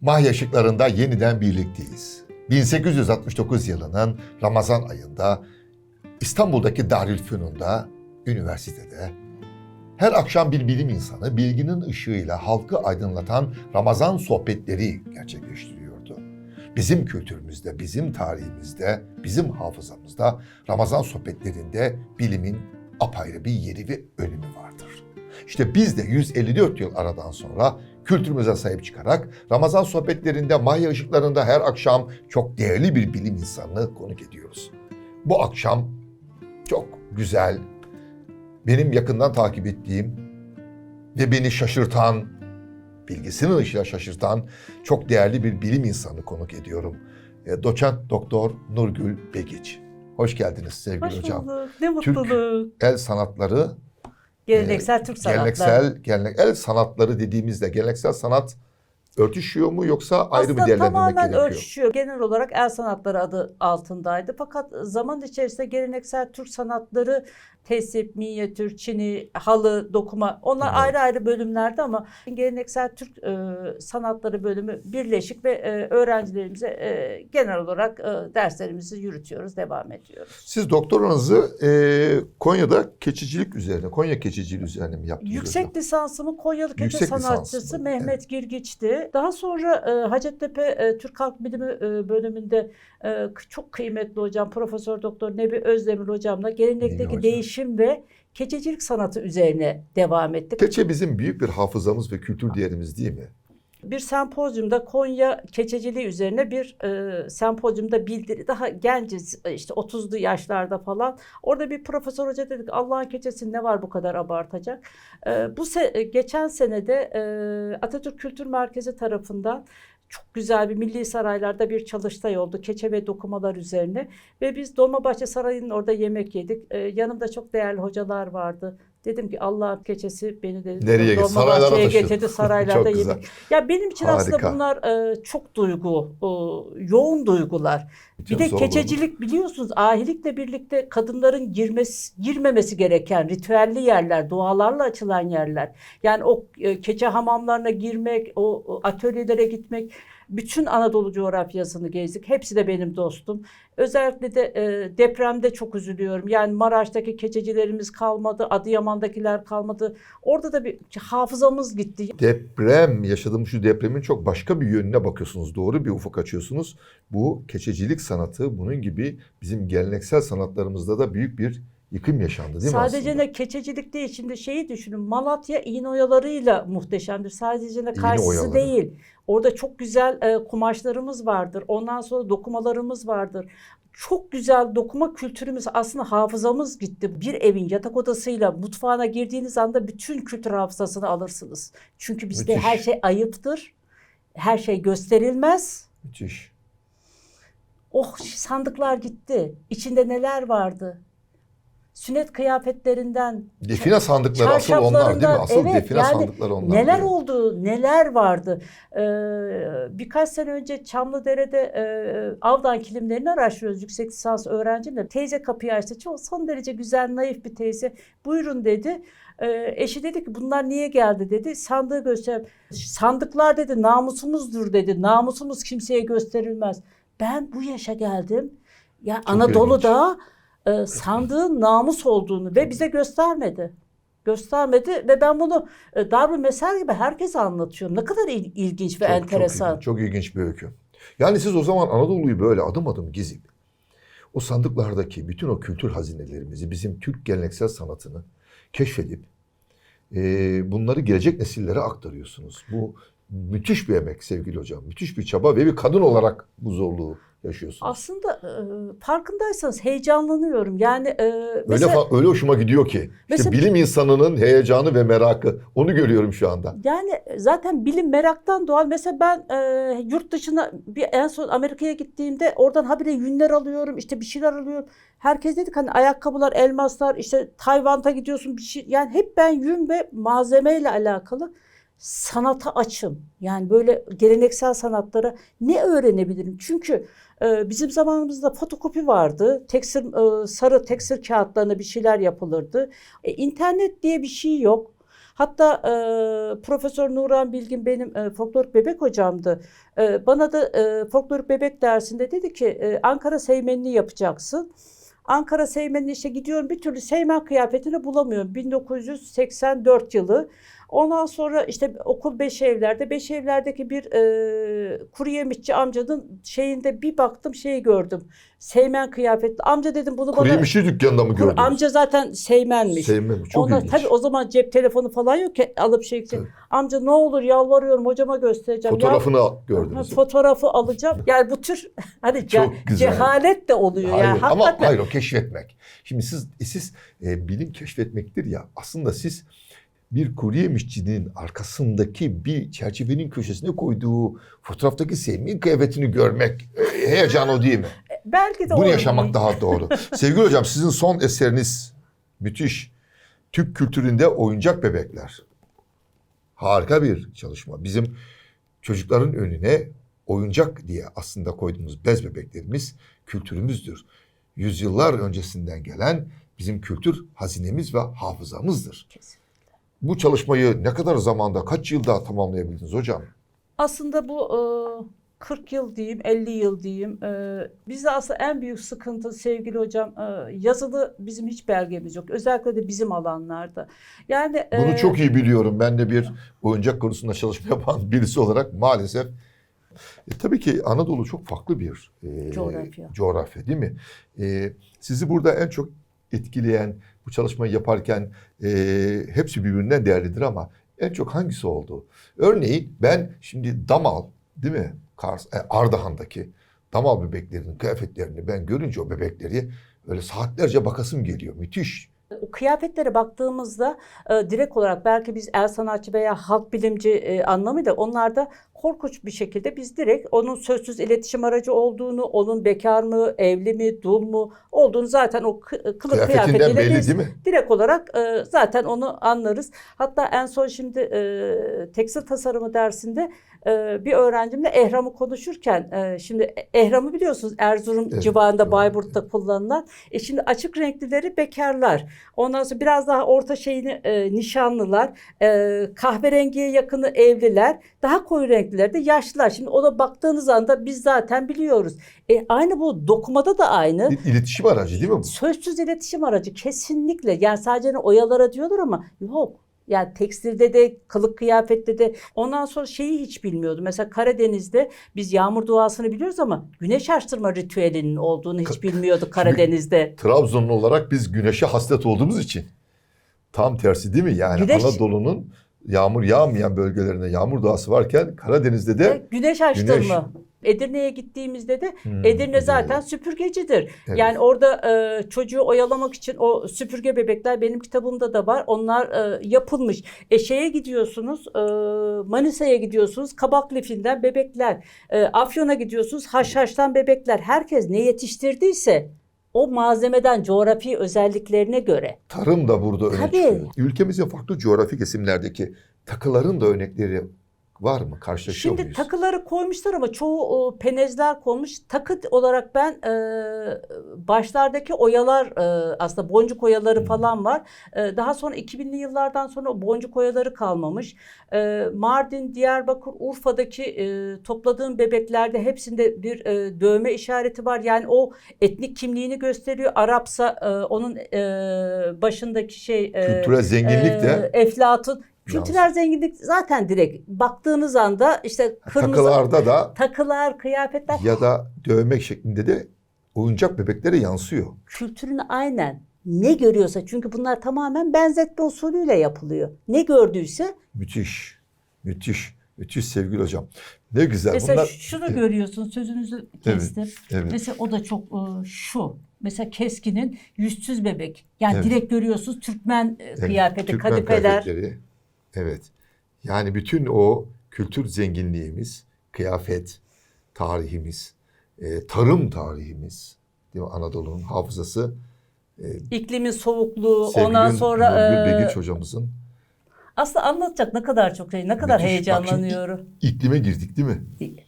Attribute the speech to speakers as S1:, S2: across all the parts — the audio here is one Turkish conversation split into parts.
S1: Mahya ışıklarında yeniden birlikteyiz. 1869 yılının Ramazan ayında İstanbul'daki Darülfünun'da, üniversitede her akşam bir bilim insanı bilginin ışığıyla halkı aydınlatan Ramazan sohbetleri gerçekleştiriyordu. Bizim kültürümüzde, bizim tarihimizde, bizim hafızamızda Ramazan sohbetlerinde bilimin apayrı bir yeri ve önemi vardır. İşte biz de 154 yıl aradan sonra kültürümüze sahip çıkarak Ramazan sohbetlerinde Mahya ışıklarında her akşam çok değerli bir bilim insanını konuk ediyoruz. Bu akşam çok güzel, benim yakından takip ettiğim ve beni şaşırtan, bilgisinin ışığıyla şaşırtan çok değerli bir bilim insanı konuk ediyorum. E, Doçent Doktor Nurgül Begiç. Hoş geldiniz sevgili
S2: Hoş
S1: hocam.
S2: bulduk. Ne
S1: Türk
S2: mutluluk.
S1: El sanatları
S2: Geleneksel Türk sanatları.
S1: Geleneksel, gelenek, el sanatları dediğimizde geleneksel sanat örtüşüyor mu yoksa ayrı
S2: Aslında
S1: bir değerlendirmek
S2: tamamen
S1: gerekiyor?
S2: örtüşüyor. Genel olarak el sanatları adı altındaydı. Fakat zaman içerisinde geleneksel Türk sanatları tesip, minyatür, çini, halı, dokuma onlar
S1: Evet.
S2: ayrı ayrı bölümlerde ama geleneksel Türk e, sanatları bölümü birleşik ve e, öğrencilerimize e, genel olarak e, derslerimizi yürütüyoruz, devam ediyoruz.
S1: Siz doktoranızı e, Konya'da keçicilik üzerine, Konya keçiciliği üzerine mi yaptınız?
S2: Yüksek
S1: hocam?
S2: lisansımı Konyalı Keçe
S1: Yüksek
S2: sanatçısı Mehmet Girgiç'ti. Daha sonra e, Hacettepe e, Türk Halk Bilimi e, bölümünde e, çok kıymetli hocam Profesör Doktor Nebi Özdemir hocamla gelenekteki
S1: hocam.
S2: Değişim ve keçecilik sanatı üzerine devam ettik.
S1: Keçe bizim büyük bir hafızamız ve kültür değerimiz değil mi?
S2: Bir sempozyumda Konya keçeciliği üzerine bir e, sempozyumda bildiri. Daha genciz e, işte 30'lu yaşlarda falan. Orada bir profesör hoca dedik Allah'ın keçesi ne var bu kadar abartacak. E, bu se- e, geçen senede e, Atatürk Kültür Merkezi tarafından çok güzel bir milli saraylarda bir çalıştay oldu. Keçe ve dokumalar üzerine. Ve biz Dolmabahçe Sarayı'nın orada yemek yedik. E, yanımda çok değerli hocalar vardı. Dedim ki Allah'ın keçesi beni dedi.
S1: Nereye? Saraylara taşıdı.
S2: getirdi. Saraylarda
S1: güzel.
S2: yemek ya benim için aslında
S1: Harika.
S2: bunlar e, çok duygu, e, yoğun duygular. Bir de keçecilik biliyorsunuz ahilikle birlikte kadınların girmesi, girmemesi gereken ritüelli yerler, dualarla açılan yerler. Yani o e, keçe hamamlarına girmek, o, o atölyelere gitmek, bütün Anadolu coğrafyasını gezdik. Hepsi de benim dostum. Özellikle de e, depremde çok üzülüyorum. Yani Maraş'taki keçecilerimiz kalmadı, Adıyaman'dakiler kalmadı. Orada da bir hafızamız gitti.
S1: Deprem, yaşadığımız şu depremin çok başka bir yönüne bakıyorsunuz. Doğru bir ufuk açıyorsunuz. Bu keçecilik sanatı bunun gibi bizim geleneksel sanatlarımızda da büyük bir yıkım yaşandı değil mi
S2: Sadece ne keçecilik değil. Şimdi şeyi düşünün. Malatya iğne oyalarıyla muhteşemdir. Sadece ne karşısı değil. Orada çok güzel e, kumaşlarımız vardır. Ondan sonra dokumalarımız vardır. Çok güzel dokuma kültürümüz aslında hafızamız gitti. Bir evin yatak odasıyla mutfağına girdiğiniz anda bütün kültür hafızasını alırsınız. Çünkü bizde
S1: Müthiş.
S2: her şey ayıptır. Her şey gösterilmez.
S1: Müthiş.
S2: Oh sandıklar gitti. İçinde neler vardı? Sünnet kıyafetlerinden
S1: Define sandıkları asıl onlar değil mi? Asıl
S2: evet,
S1: define
S2: yani
S1: sandıkları onlar.
S2: Neler
S1: Evet.
S2: oldu, neler vardı. Ee, birkaç sene önce Çamlıdere'de e, Avdan kilimlerini araştırıyoruz yüksek lisans öğrencimle. Teyze kapıyı açtı. Çok son derece güzel, naif bir teyze. Buyurun dedi. Ee, eşi dedi ki bunlar niye geldi dedi. Sandığı göster. Sandıklar dedi namusumuzdur dedi. Namusumuz kimseye gösterilmez. Ben bu yaşa geldim. Ya
S1: Çok
S2: Anadolu'da e, sandığın namus olduğunu ve bize göstermedi. Göstermedi ve ben bunu e, darbe mesel gibi herkese anlatıyorum. Ne kadar il- ilginç ve
S1: Çok-
S2: enteresan.
S1: Çok, ilginç, çok ilginç bir öykü. Yani siz o zaman Anadolu'yu böyle adım adım gezip o sandıklardaki bütün o kültür hazinelerimizi, bizim Türk geleneksel sanatını keşfedip e, bunları gelecek nesillere aktarıyorsunuz. Bu müthiş bir emek sevgili hocam. Müthiş bir çaba ve bir kadın olarak bu zorluğu yaşıyorsunuz.
S2: Aslında e, farkındaysanız heyecanlanıyorum. Yani e,
S1: öyle,
S2: mesela
S1: fa- öyle hoşuma gidiyor ki. İşte
S2: Mesela-
S1: bilim insanının heyecanı ve merakı. Onu görüyorum şu anda.
S2: Yani zaten bilim meraktan doğal. Mesela ben e, yurt dışına bir en son Amerika'ya gittiğimde oradan habire yünler alıyorum, işte bir şeyler alıyorum. Herkes dedik hani ayakkabılar, elmaslar, işte Tayvan'da gidiyorsun bir şey. Yani hep ben yün ve malzemeyle alakalı sanata açım. Yani böyle geleneksel sanatlara ne öğrenebilirim? Çünkü e, bizim zamanımızda fotokopi vardı. Teksir, e, sarı teksir kağıtlarına bir şeyler yapılırdı. E, internet diye bir şey yok. Hatta e, Profesör Nuran Bilgin benim e, folklorik bebek hocamdı. E, bana da e, folklorik bebek dersinde dedi ki e, Ankara Seymenini yapacaksın. Ankara Seymenini işte gidiyorum bir türlü Seymen kıyafetini bulamıyorum. 1984 yılı. Ondan sonra işte okul beş evlerde, beş evlerdeki bir e, kuru yemişçi amcanın şeyinde bir baktım şeyi gördüm. Seymen kıyafetli. Amca dedim bunu
S1: Kuru
S2: bana...
S1: yemişçi dükkanında mı gördünüz?
S2: amca zaten Seymenmiş.
S1: Sevmem. Çok
S2: Ondan,
S1: ilginç.
S2: tabii o zaman cep telefonu falan yok ki alıp şey.
S1: Tabii.
S2: Amca ne olur yalvarıyorum hocama göstereceğim. Ya-
S1: Fotoğrafını
S2: Ha,
S1: gördünüz.
S2: fotoğrafı alacağım. Yani bu tür hani ce- cehalet de oluyor.
S1: Hayır,
S2: yani
S1: ama
S2: hakikaten.
S1: hayır o keşfetmek. Şimdi siz siz e, bilim keşfetmektir ya. Aslında siz bir kuru yemişçinin arkasındaki bir çerçevenin köşesine koyduğu fotoğraftaki Semih'in kıyafetini görmek e, heyecan o değil mi?
S2: Belki de
S1: Bunu yaşamak daha doğru. Sevgili hocam sizin son eseriniz müthiş. Türk kültüründe oyuncak bebekler. Harika bir çalışma. Bizim çocukların önüne oyuncak diye aslında koyduğumuz bez bebeklerimiz kültürümüzdür. Yüzyıllar öncesinden gelen bizim kültür hazinemiz ve hafızamızdır.
S2: Kesin.
S1: Bu çalışmayı ne kadar zamanda, kaç yılda tamamlayabildiniz hocam?
S2: Aslında bu e, 40 yıl diyeyim, 50 yıl diyeyim. E, bizde aslında en büyük sıkıntı sevgili hocam e, yazılı bizim hiç belgemiz yok. Özellikle de bizim alanlarda. Yani
S1: Bunu
S2: e,
S1: çok iyi biliyorum. Ben de bir oyuncak konusunda çalışma yapan birisi olarak maalesef. E, tabii ki Anadolu çok farklı bir e,
S2: Coğrafya.
S1: coğrafya değil mi? E, sizi burada en çok etkileyen bu çalışmayı yaparken e, hepsi birbirinden değerlidir ama en çok hangisi oldu? Örneğin ben şimdi Damal değil mi? Kars, e, Ardahan'daki Damal bebeklerinin kıyafetlerini ben görünce o bebekleri öyle saatlerce bakasım geliyor. Müthiş.
S2: O kıyafetlere baktığımızda e, direkt olarak belki biz el sanatçı veya halk bilimci e, anlamıyla onlarda korkunç bir şekilde biz direkt onun sözsüz iletişim aracı olduğunu, onun bekar mı, evli mi, dul mu olduğunu zaten o kı- kılık kıyafetiyle
S1: belli
S2: biz
S1: değil mi?
S2: direkt olarak e, zaten onu anlarız. Hatta en son şimdi e, tekstil tasarımı dersinde e, bir öğrencimle ehramı konuşurken e, şimdi ehramı biliyorsunuz Erzurum
S1: Evet,
S2: civarında
S1: evet,
S2: Bayburt'ta kullanılan. E şimdi açık renklileri bekarlar. Ondan sonra biraz daha orta şeyini e, nişanlılar, e, kahverengiye yakını evliler, daha koyu renkliler de yaşlılar. Şimdi ona baktığınız anda biz zaten biliyoruz. E, aynı bu dokumada da aynı.
S1: İ- İletişim aracı değil mi bu?
S2: Sözsüz iletişim aracı kesinlikle. Yani sadece hani oyalara diyorlar ama yok. Yani tekstilde de, kılık kıyafette de. Ondan sonra şeyi hiç bilmiyordum. Mesela Karadeniz'de biz yağmur duasını biliyoruz ama güneş açtırma ritüelinin olduğunu hiç bilmiyorduk Karadeniz'de.
S1: Trabzonlu olarak biz güneşe hasret olduğumuz için tam tersi değil mi? Yani
S2: Güneş-
S1: Anadolu'nun yağmur yağmayan bölgelerinde yağmur doğası varken Karadeniz'de de
S2: Ve güneş açtırma. Edirne'ye gittiğimizde de
S1: Hmm,
S2: Edirne zaten süpürgecidir.
S1: Evet.
S2: Yani orada e, çocuğu oyalamak için o süpürge bebekler benim kitabımda da var. Onlar e, yapılmış. E şeye gidiyorsunuz, e, Manisa'ya gidiyorsunuz, kabak lifinden bebekler. E, Afyon'a gidiyorsunuz, haşhaştan bebekler. Herkes ne yetiştirdiyse o malzemeden coğrafi özelliklerine göre.
S1: tarım da burada öne
S2: Tabii.
S1: çıkıyor. Ülkemizin farklı coğrafi kesimlerdeki takıların da örnekleri var mı? Karşılaşıyor
S2: Şimdi
S1: muyuz?
S2: takıları koymuşlar ama çoğu e, penezler konmuş. Takı olarak ben e, başlardaki oyalar e, aslında boncuk oyaları
S1: Hmm.
S2: falan var. E, daha sonra 2000'li yıllardan sonra o boncuk oyaları kalmamış. E, Mardin, Diyarbakır, Urfa'daki e, topladığım bebeklerde hepsinde bir e, dövme işareti var. Yani o etnik kimliğini gösteriyor. Arapsa e, onun e, başındaki şey e,
S1: Kültürel zenginlik de
S2: e, Kültürel zenginlik zaten direkt baktığınız anda işte kırmızı
S1: takılarda da
S2: takılar, kıyafetler
S1: ya da dövmek şeklinde de oyuncak bebeklere yansıyor.
S2: kültürünü aynen ne görüyorsa çünkü bunlar tamamen benzetme usulüyle yapılıyor. Ne gördüyse
S1: Müthiş. Müthiş. Müthiş sevgili hocam. Ne güzel.
S2: mesela
S1: Bunlar
S2: şunu
S1: Evet,
S2: görüyorsun sözünüzü kestim.
S1: Evet.
S2: Mesela o da çok e, şu. Mesela Keskin'in yüzsüz bebek. Yani
S1: Evet.
S2: direkt görüyorsunuz Türkmen e,
S1: Evet,
S2: kıyafeti,
S1: Türkmen
S2: kadifeler.
S1: kıyafetleri. Evet. Yani bütün o kültür zenginliğimiz, kıyafet tarihimiz, e, tarım tarihimiz, değil mi? Anadolu'nun hafızası.
S2: iklimin soğukluğu, ondan sonra
S1: Nurgül
S2: e,
S1: Begiç hocamızın
S2: aslında anlatacak ne kadar çok şey, ne kadar
S1: Müthiş. Bak
S2: heyecanlanıyorum.
S1: iklime girdik değil mi?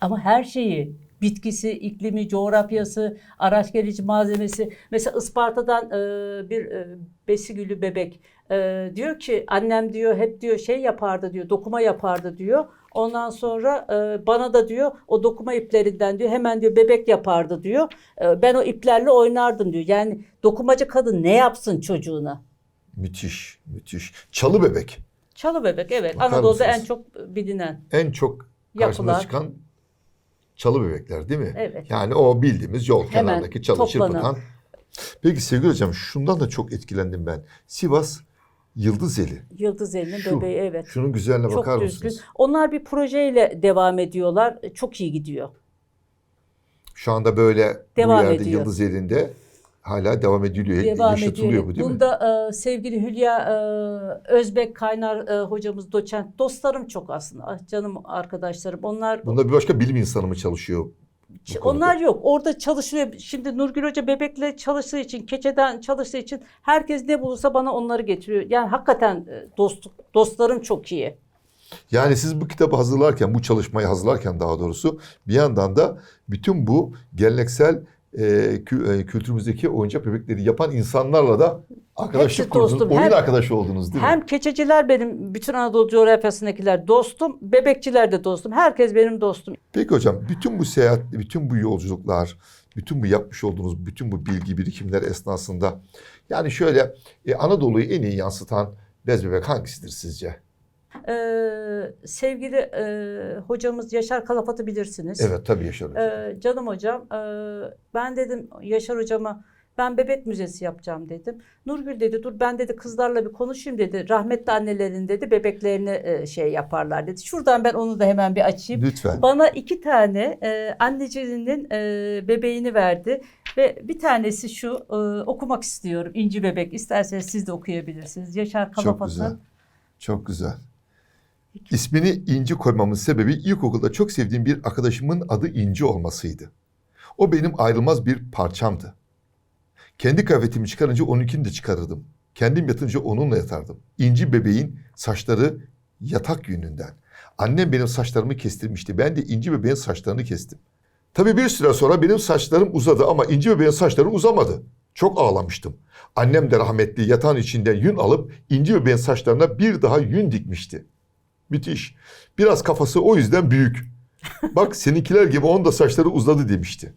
S2: Ama her şeyi bitkisi, iklimi, coğrafyası, araç gerici malzemesi. Mesela Isparta'dan e, bir e, besigülü bebek e, diyor ki annem diyor hep diyor şey yapardı diyor dokuma yapardı diyor. Ondan sonra e, bana da diyor o dokuma iplerinden diyor hemen diyor bebek yapardı diyor. E, ben o iplerle oynardım diyor. Yani dokumacı kadın ne yapsın çocuğuna?
S1: Müthiş, müthiş. Çalı bebek.
S2: Çalı bebek evet.
S1: Bakar
S2: Anadolu'da
S1: mısınız?
S2: en çok bilinen.
S1: En çok karşımıza
S2: Yapılar.
S1: çıkan çalı bebekler değil mi?
S2: Evet.
S1: Yani o bildiğimiz yol
S2: Hemen
S1: kenardaki çalı
S2: toplanan.
S1: çırpıtan. Peki sevgili hocam şundan da çok etkilendim ben. Sivas Yıldızeli.
S2: Yıldız elinin
S1: Şu,
S2: bebeği evet.
S1: Şunun güzelliğine
S2: Çok
S1: bakar
S2: düzgün.
S1: mısınız?
S2: Onlar bir projeyle devam ediyorlar. Çok iyi gidiyor.
S1: Şu anda böyle
S2: Devam
S1: bu yerde
S2: ediyor.
S1: Yıldızeli'nde hala devam ediliyor.
S2: devam
S1: Yaşatılıyor
S2: ediyor.
S1: bu değil mi?
S2: Bunda e, sevgili Hülya e, Özbek Kaynar e, hocamız doçent. Dostlarım çok aslında. Ah, Canım arkadaşlarım. Onlar
S1: Bunda bir başka bilim insanı mı çalışıyor?
S2: onlar yok. Orada çalışıyor. Şimdi Nurgül Hoca bebekle çalıştığı için, keçeden çalıştığı için herkes ne bulursa bana onları getiriyor. Yani hakikaten e, dostluk dostlarım çok iyi.
S1: Yani siz bu kitabı hazırlarken, bu çalışmayı hazırlarken daha doğrusu bir yandan da bütün bu geleneksel e, e, kültürümüzdeki oyuncak bebekleri yapan insanlarla da arkadaşlık kurdunuz, oyun
S2: Hem-
S1: arkadaşı oldunuz değil mi?
S2: Hem keçeciler benim bütün Anadolu coğrafyasındakiler dostum, bebekçiler de dostum. Herkes benim dostum.
S1: Peki hocam bütün bu seyahat, bütün bu yolculuklar, bütün bu yapmış olduğunuz bütün bu bilgi birikimleri esnasında yani şöyle e, Anadolu'yu en iyi yansıtan bez bebek hangisidir sizce?
S2: Ee, sevgili e, hocamız Yaşar Kalafat'ı bilirsiniz.
S1: Evet tabii Yaşar hocam.
S2: Ee, canım hocam, e, ben dedim Yaşar hocama ben bebek müzesi yapacağım dedim. Nurgül dedi dur ben dedi kızlarla bir konuşayım dedi. Rahmetli annelerin dedi bebeklerini e, şey yaparlar dedi. Şuradan ben onu da hemen bir açayım.
S1: Lütfen.
S2: Bana iki tane e, anneciğinin e, bebeğini verdi ve bir tanesi şu e, okumak istiyorum İnci Bebek. İsterseniz siz de okuyabilirsiniz. Yaşar
S1: Çok güzel.
S2: Kalafat'ın.
S1: Çok güzel. İsmini İnci koymamın sebebi ilkokulda çok sevdiğim bir arkadaşımın adı İnci olmasıydı. O benim ayrılmaz bir parçamdı. Kendi kıyafetimi çıkarınca onunkini de çıkarırdım. Kendim yatınca onunla yatardım. İnci bebeğin saçları yatak yününden. Annem benim saçlarımı kestirmişti. Ben de İnci bebeğin saçlarını kestim. Tabii bir süre sonra benim saçlarım uzadı ama İnci bebeğin saçları uzamadı. Çok ağlamıştım. Annem de rahmetli yatağın içinden yün alıp İnci bebeğin saçlarına bir daha yün dikmişti. Müthiş. Biraz kafası o yüzden büyük. Bak seninkiler gibi onun da saçları uzadı demişti.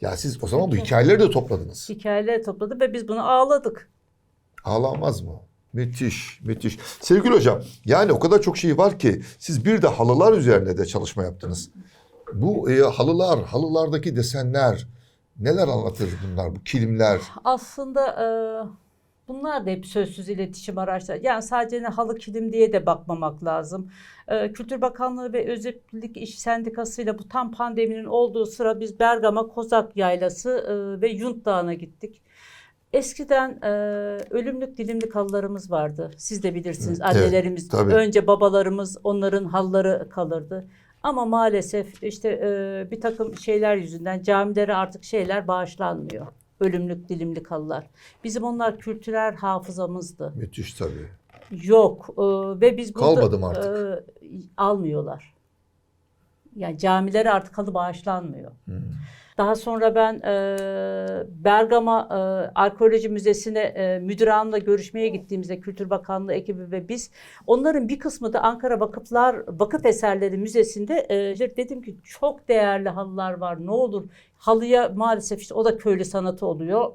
S1: Ya siz o zaman bu hikayeleri de topladınız.
S2: Hikayeler topladı ve biz bunu ağladık.
S1: Ağlamaz mı? Müthiş, müthiş. Sevgili hocam, yani o kadar çok şey var ki siz bir de halılar üzerine de çalışma yaptınız. Bu e, halılar, halılardaki desenler neler anlatır bunlar, bu kilimler?
S2: Aslında e, bunlar da hep sözsüz iletişim araçları. Yani sadece ne halı kilim diye de bakmamak lazım. E, Kültür Bakanlığı ve Özellik İş Sendikası ile bu tam pandeminin olduğu sıra biz Bergama, Kozak Yaylası e, ve Yunt Dağı'na gittik. Eskiden e, ölümlük dilimlik halılarımız vardı. Siz de bilirsiniz.
S1: Evet,
S2: Annelerimiz,
S1: tabii.
S2: önce babalarımız onların halları kalırdı. Ama maalesef işte e, bir takım şeyler yüzünden camilere artık şeyler bağışlanmıyor. Ölümlük dilimlik halılar. Bizim onlar kültürel hafızamızdı.
S1: Müthiş tabii.
S2: Yok e, ve biz burada
S1: Kalmadı mı artık?
S2: e, almıyorlar. Yani camilere artık halı bağışlanmıyor.
S1: Hmm.
S2: Daha sonra ben e, Bergama e, Arkeoloji Müzesi'ne e, müdür hanımla görüşmeye gittiğimizde Kültür Bakanlığı ekibi ve biz onların bir kısmı da Ankara Vakıflar Vakıf Eserleri Müzesi'nde e, dedim ki çok değerli halılar var ne olur halıya maalesef işte o da köylü sanatı oluyor.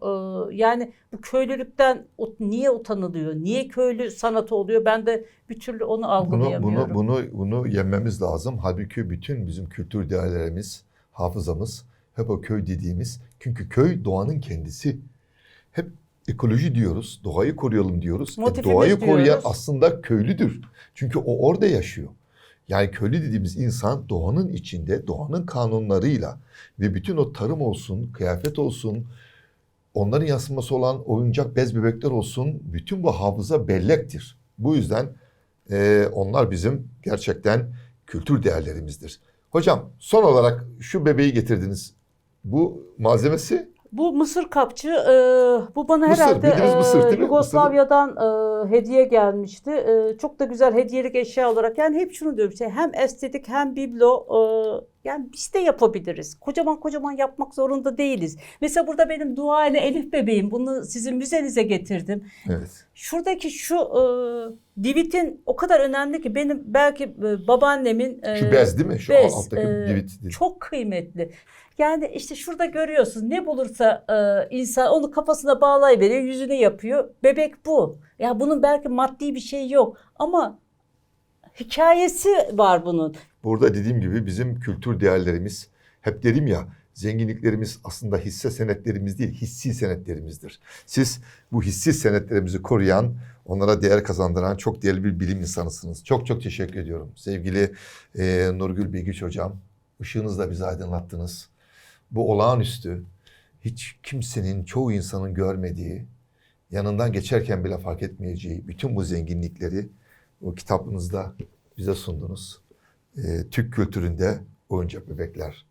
S2: E, yani bu köylülükten niye utanılıyor? Niye köylü sanatı oluyor? Ben de bir türlü onu
S1: Bunu,
S2: algılayamıyorum.
S1: bunu, bunu, bunu yenmemiz lazım. Halbuki bütün bizim kültür değerlerimiz, hafızamız hep o köy dediğimiz. Çünkü köy doğanın kendisi. Hep ekoloji diyoruz, doğayı koruyalım diyoruz. E, doğayı koruyan
S2: diyoruz.
S1: aslında köylüdür. Çünkü o orada yaşıyor. Yani köylü dediğimiz insan doğanın içinde, doğanın kanunlarıyla ve bütün o tarım olsun, kıyafet olsun, onların yansıması olan oyuncak bez bebekler olsun, bütün bu hafıza bellektir. Bu yüzden ee, onlar bizim gerçekten kültür değerlerimizdir. Hocam son olarak şu bebeği getirdiniz. Bu malzemesi
S2: Bu mısır kapçı, e, bu bana
S1: Mısır,
S2: herhalde e,
S1: mısır mi?
S2: Yugoslavya'dan e, hediye gelmişti. E, çok da güzel hediyelik eşya olarak. Yani hep şunu diyorum, şey, hem estetik hem biblo e, Yani biz de yapabiliriz. Kocaman kocaman yapmak zorunda değiliz. Mesela burada benim dua ile Elif bebeğim. Bunu sizin müzenize getirdim.
S1: Evet.
S2: Şuradaki şu e, divitin o kadar önemli ki benim belki e, babaannemin e,
S1: Şu bez değil mi? Şu
S2: bez,
S1: alttaki
S2: e,
S1: divit. değil.
S2: çok kıymetli. Yani işte şurada görüyorsun ne bulursa e, insan onu kafasına bağlayıveriyor, yüzüne yapıyor. Bebek bu. Ya bunun belki maddi bir şey yok ama hikayesi var bunun.
S1: Burada dediğim gibi bizim kültür değerlerimiz hep dedim ya zenginliklerimiz aslında hisse senetlerimiz değil hissi senetlerimizdir. Siz bu hissi senetlerimizi koruyan, onlara değer kazandıran çok değerli bir bilim insanısınız. Çok çok teşekkür ediyorum. Sevgili e, Nurgül Bilgiç hocam, ışığınızla bizi aydınlattınız. Bu olağanüstü, hiç kimsenin, çoğu insanın görmediği, yanından geçerken bile fark etmeyeceği bütün bu zenginlikleri o kitabınızda bize sundunuz e, Türk kültüründe oyuncak bebekler.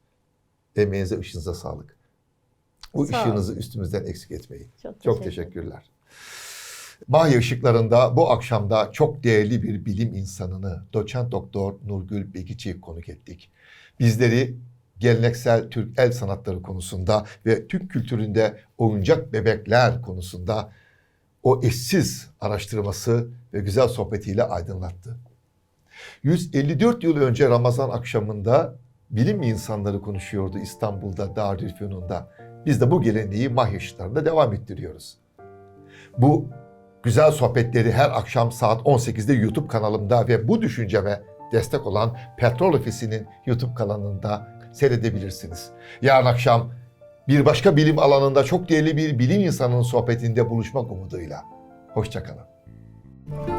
S1: Emeğinize, ışınıza sağlık. Bu
S2: Sağ
S1: ışığınızı üstümüzden eksik etmeyin.
S2: Çok,
S1: Çok
S2: teşekkür
S1: teşekkürler. Mahya Işıklarında bu akşamda çok değerli bir bilim insanını doçent doktor Nurgül Begiç'i konuk ettik. Bizleri geleneksel Türk el sanatları konusunda ve Türk kültüründe oyuncak bebekler konusunda o eşsiz araştırması ve güzel sohbetiyle aydınlattı. 154 yıl önce Ramazan akşamında bilim insanları konuşuyordu İstanbul'da Darülfünun'da. Biz de bu geleneği Mahya Işıklarında devam ettiriyoruz. Bu güzel sohbetleri her akşam saat 18'de YouTube kanalımda ve bu düşünceme destek olan Petrol Ofisi'nin YouTube kanalında seyredebilirsiniz. Yarın akşam bir başka bilim alanında çok değerli bir bilim insanının sohbetinde buluşmak umuduyla. Hoşçakalın.